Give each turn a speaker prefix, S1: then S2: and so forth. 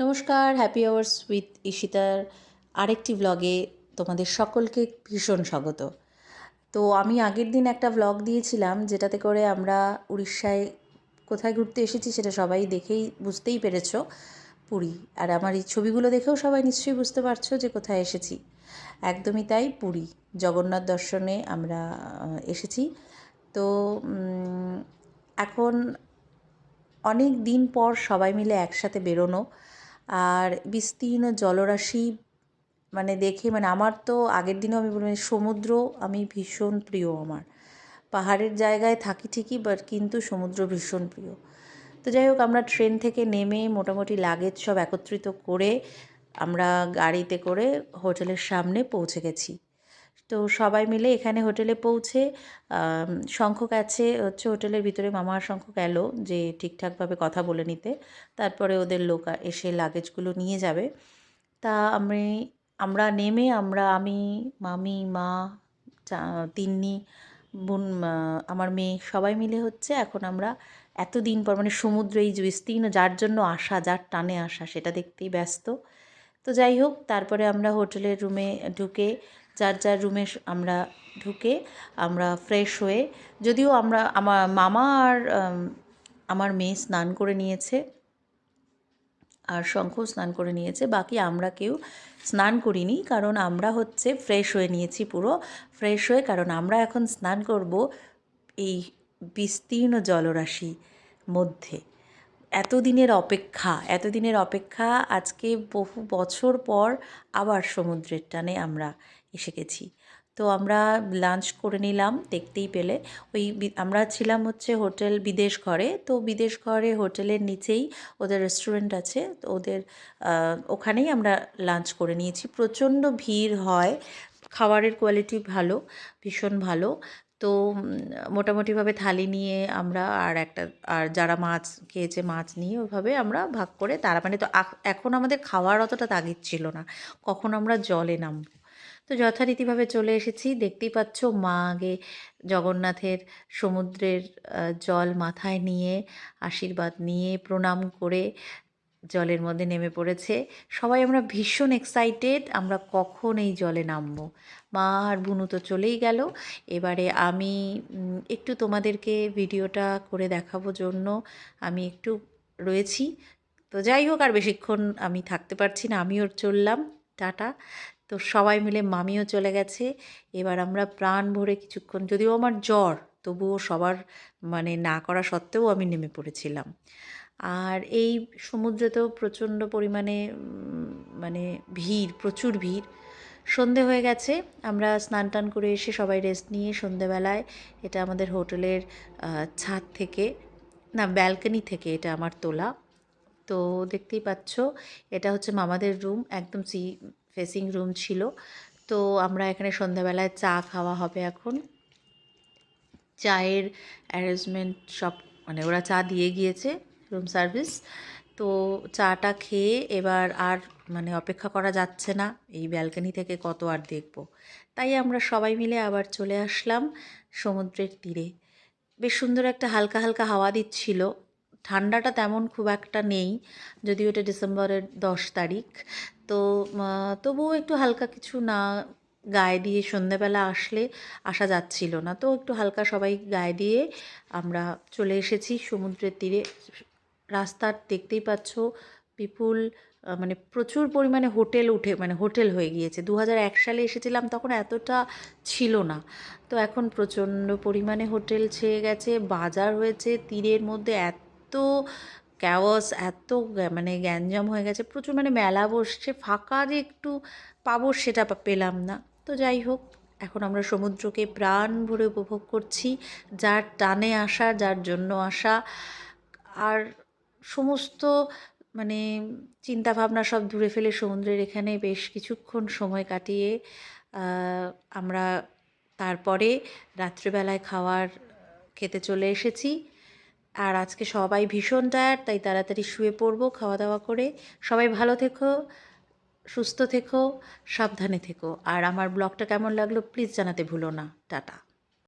S1: নমস্কার happy hours with ঈশিতার আরেকটি ব্লগে তোমাদের সকলকে ভীষণ স্বাগত। তো আমি আগের দিন একটা ব্লগ দিয়েছিলাম যেটাতে করে আমরা উড়িষ্যায় কোথায় ঘুরতে এসেছি সেটা সবাই দেখেই বুঝতেই পেরেছ, পুরী। আর আমার এই ছবিগুলো দেখেও সবাই নিশ্চয়ই বুঝতে পারছ যে কোথায় এসেছি। একদমই তাই, পুরী। জগন্নাথ দর্শনে আমরা এসেছি। তো এখন অনেক দিন পর সবাই মিলে একসাথে বেরোনো। আর বিস্তীর্ণ জলরাশি মানে দেখে মানে আমার তো আগের দিনও আমি বলি মানে সমুদ্র আমি ভীষণ প্রিয় আমার। পাহাড়ের জায়গায় থাকি ঠিকই বাট কিন্তু সমুদ্র ভীষণ প্রিয়। তো যাই হোক, আমরা ট্রেন থেকে নেমে মোটামুটি লাগেজ সব একত্রিত করে আমরা গাড়িতে করে হোটেলের সামনে পৌঁছে গেছি। তো সবাই মিলে এখানে হোটেলে পৌঁছে শঙ্খ আছে, হচ্ছে হোটেলের ভিতরে মামার শঙ্খ গেল যে ঠিকঠাকভাবে কথা বলে নিতে। তারপরে ওদের লোক এসে লাগেজগুলো নিয়ে যাবে। তা আমি, আমরা নেমে আমরা, আমি, মামি, মা তিন্নি, বোন আমার মেয়ে সবাই মিলে হচ্ছে এখন আমরা এত দিন পর মানে সমুদ্র এই যে বিস্তীর্ণ যার জন্য আসা, যার টানে আসা সেটা দেখতেই ব্যস্ত। তো যাই হোক, তারপরে আমরা হোটেলের রুমে ঢুকে যার যার রুমে আমরা ঢুকে আমরা ফ্রেশ হয়ে, যদিও আমরা আমার মামা আর আমার মেয়ে স্নান করে নিয়েছে, আর শঙ্খ স্নান করে নিয়েছে, বাকি আমরা কেউ স্নান করিনি, কারণ আমরা হচ্ছে ফ্রেশ হয়ে নিয়েছি পুরো ফ্রেশ হয়ে, কারণ আমরা এখন স্নান করব এই বিস্তীর্ণ জলরাশি মধ্যে। এতদিনের অপেক্ষা এতদিনের অপেক্ষা, আজকে বহু বছর পর আবার সমুদ্রের টানে আমরা এসে গেছি। তো আমরা লাঞ্চ করে নিলাম, দেখতেই পেলে। ওই আমরা ছিলাম হচ্ছে হোটেল বিদেশ ঘরে। তো বিদেশ ঘরে হোটেলের নিচেই ওদের রেস্টুরেন্ট আছে। তো ওদের ওখানেই আমরা লাঞ্চ করে নিয়েছি। প্রচণ্ড ভিড় হয়। খাবারের কোয়ালিটি ভালো, ভীষণ ভালো। তো মোটামুটিভাবে থালি নিয়ে আমরা আর একটা, আর যারা মাছ খেয়েছে মাছ নিয়ে ওইভাবে আমরা ভাগ করে তারা মানে তো এখন আমাদের খাওয়ার অতটা তাগিদ ছিল না। কখন আমরা জলে নামবো? তো যথারীতিভাবে চলে এসেছি। দেখতেই পাচ্ছ মা আগে জগন্নাথের সমুদ্রের জল মাথায় নিয়ে আশীর্বাদ নিয়ে প্রণাম করে জলের মধ্যে নেমে পড়েছে। সবাই আমরা ভীষণ এক্সাইটেড আমরা কখন এই জলে নামবো? মা আর বুনু তো চলেই গেল। এবারে আমি একটু তোমাদেরকে ভিডিওটা করে দেখাবো জন্য আমি একটু রয়েছি। তো যাই হোক, আর বেশিক্ষণ আমি থাকতে পারছি না, আমিও চললাম, টাটা। তো সবাই মিলে মামিও চলে গেছে। এবার আমরা প্রাণ ভরে কিছুক্ষণ, যদিও আমার জ্বর, তবুও সবার মানে না করা সত্ত্বেও আমি নেমে পড়েছিলাম। আর এই সমুদ্রেতেও প্রচণ্ড পরিমাণে মানে ভিড়, প্রচুর ভিড়। সন্ধে হয়ে গেছে, আমরা স্নান টান করে এসে সবাই রেস্ট নিয়ে সন্ধেবেলায় এটা আমাদের হোটেলের ছাদ থেকে, না ব্যালকনি থেকে এটা আমার তোলা। তো দেখতেই পাচ্ছ, এটা হচ্ছে মামাদের রুম একদম সি ফেসিং রুম ছিল। তো আমরা এখানে সন্ধ্যাবেলায় চা খাওয়া হবে এখন। চায়ের অ্যারেঞ্জমেন্ট সব মানে ওরা চা দিয়ে গিয়েছে। রুম সার্ভিস তো চাটা খেয়ে এবার আর মানে অপেক্ষা করা যাচ্ছে না। এই ব্যালকনি থেকে কত আর দেখব। তাই আমরা সবাই মিলে আবার চলে আসলাম সমুদ্রের তীরে। বেশ সুন্দর একটা হালকা হালকা হাওয়া দিচ্ছিল। ঠান্ডাটা তেমন খুব একটা নেই, যদিও এটা ডিসেম্বরের দশ তারিখ। তো তবুও একটু হালকা কিছু না গায়ে দিয়ে সন্ধ্যাবেলা আসলে আসা যাচ্ছিল না। তো একটু হালকা সবাই গায়ে দিয়ে আমরা চলে এসেছি সমুদ্রের তীরে। রাস্তার দেখতেই পাচ্ছ বিপুল মানে প্রচুর পরিমাণে হোটেল উঠে মানে হোটেল হয়ে গিয়েছে। দু এক সালে এসেছিলাম তখন এতটা ছিল না। তো এখন প্রচণ্ড পরিমাণে হোটেল ছেয়ে গেছে, বাজার হয়েছে, তীরের মধ্যে এত ক্যাওয়াস এত মানে গ্যাঞ্জাম হয়ে গেছে, প্রচুর মানে মেলা বসছে, ফাঁকা যে একটু পাবো সেটা পেলাম না। তো যাই হোক, এখন আমরা সমুদ্রকে প্রাণ ভরে উপভোগ করছি, যার টানে আসা, যার জন্য আসা। আর সমস্ত মানে চিন্তা ভাবনা সব দূরে ফেলে সমুদ্রের এখানে বেশ কিছুক্ষণ সময় কাটিয়ে আমরা তারপরে রাত্রিবেলায় খাওয়ার খেতে চলে এসেছি। আর আজকে সবাই ভীষণ টায়ার্ড তাই তাড়াতাড়ি শুয়ে পড়ব খাওয়া দাওয়া করে। সবাই ভালো থেকো, সুস্থ থেকো, সাবধানে থেকো। আর আমার ব্লগটা কেমন লাগল প্লিজ জানাতে ভুলো না। টাটা।